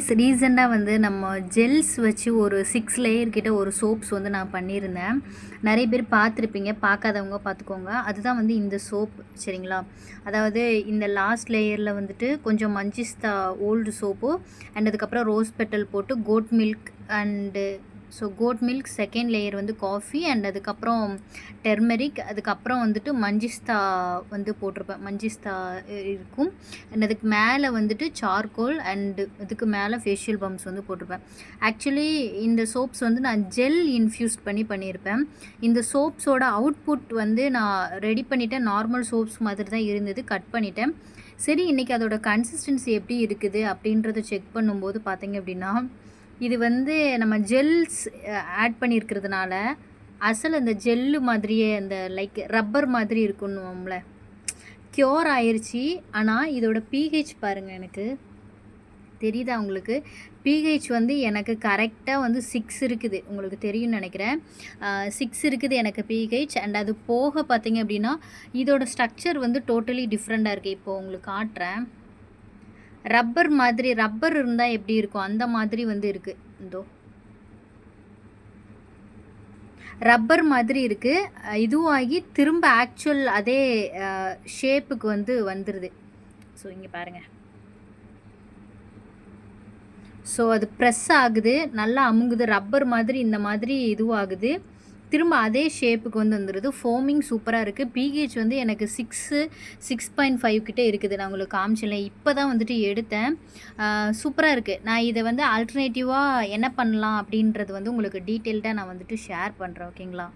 ரீசெண்டாக வந்து நம்ம ஜெல்ஸ் வச்சு ஒரு சிக்ஸ் லேயர் கிட்ட ஒரு சோப்ஸ் வந்து நான் பண்ணியிருந்தேன். நிறைய பேர் பார்த்துருப்பீங்க. பார்க்காதவங்க பார்த்துக்கோங்க. அதுதான் வந்து இந்த சோப் சரிங்களா? அதாவது இந்த லாஸ்ட் லேயரில் வந்துட்டு கொஞ்சம் மஞ்சிஸ்தா ஓல்டு சோப்பு அண்ட் அதுக்கப்புறம் ரோஸ் பெட்டல் போட்டு goat milk and so goat milk second layer வந்து காஃபி அண்ட் அதுக்கப்புறம் டெர்மெரிக் அதுக்கப்புறம் வந்துட்டு மஞ்சிஸ்தா வந்து போட்டிருப்பேன். மஞ்சிஸ்தா இருக்கும். அண்ட் அதுக்கு மேலே வந்துட்டு சார்கோல் அண்டு இதுக்கு மேலே ஃபேஷியல் பம்ப்ஸ் வந்து போட்டிருப்பேன். ஆக்சுவலி இந்த சோப்ஸ் வந்து நான் ஜெல் இன்ஃப்யூஸ் பண்ணி பண்ணியிருப்பேன். இந்த சோப்ஸோட அவுட்புட் வந்து நான் ரெடி பண்ணிட்டேன். நார்மல் சோப்ஸ் மாதிரி தான் இருந்தது. கட் பண்ணிட்டேன். சரி இன்றைக்கி அதோட கன்சிஸ்டன்சி எப்படி இருக்குது அப்படின்றத செக் பண்ணும்போது பார்த்தீங்க அப்படின்னா இது வந்து நம்ம ஜெல்ஸ் ஆட் பண்ணியிருக்கிறதுனால அசல் அந்த ஜெல்லு மாதிரியே அந்த லைக் ரப்பர் மாதிரி இருக்குன்னுவோம்ல. க்யூர் ஆயிடுச்சு ஆனால் இதோட பிஹெச் பாருங்கள் எனக்கு. தெரியுதா உங்களுக்கு? பிஹெச் வந்து எனக்கு கரெக்டாக வந்து சிக்ஸ் இருக்குது. உங்களுக்கு தெரியும்னு நினைக்கிறேன். சிக்ஸ் இருக்குது எனக்கு பிஹெச் அண்ட் அது போக பார்த்தீங்க அப்படின்னா இதோட ஸ்ட்ரக்சர் வந்து டோட்டலி டிஃப்ரெண்ட்டாக இருக்குது இப்போ உங்களுக்கு காட்டுறேன். ரப்பர் மாதிரி ரப்பர் இருந்தால் எப்படி இருக்கும்? அந்த மாதிரி வந்து இருக்குது இந்தோ ரப்பர் மாதிரி இருக்குது இதுவாகி திரும்ப ஆக்சுவல் அதே ஷேப்புக்கு வந்து வந்துடுது ஸோ இங்கே பாருங்கள் ஸோ அது ப்ரெஸ் ஆகுது. நல்லா அமுங்குது. ரப்பர் மாதிரி இந்த மாதிரி இதுவாகுது. திரும்ப அதே ஷேப்புக்கு வந்து வந்துடுது ஃபோமிங் சூப்பராக இருக்குது பிஹெச் வந்து எனக்கு சிக்ஸு சிக்ஸ் பாயிண்ட் ஃபைவ் கிட்டே இருக்குது. நான் உங்களுக்கு காமிச்சில்ல இப்போ தான் வந்துட்டு எடுத்தேன். சூப்பராக இருக்குது நான் இதை வந்து ஆல்டர்னேட்டிவாக என்ன பண்ணலாம் அப்படின்றது வந்து உங்களுக்கு டீட்டெயில்டாக நான் வந்துட்டு ஷேர் பண்ணுறேன் ஓகேங்களா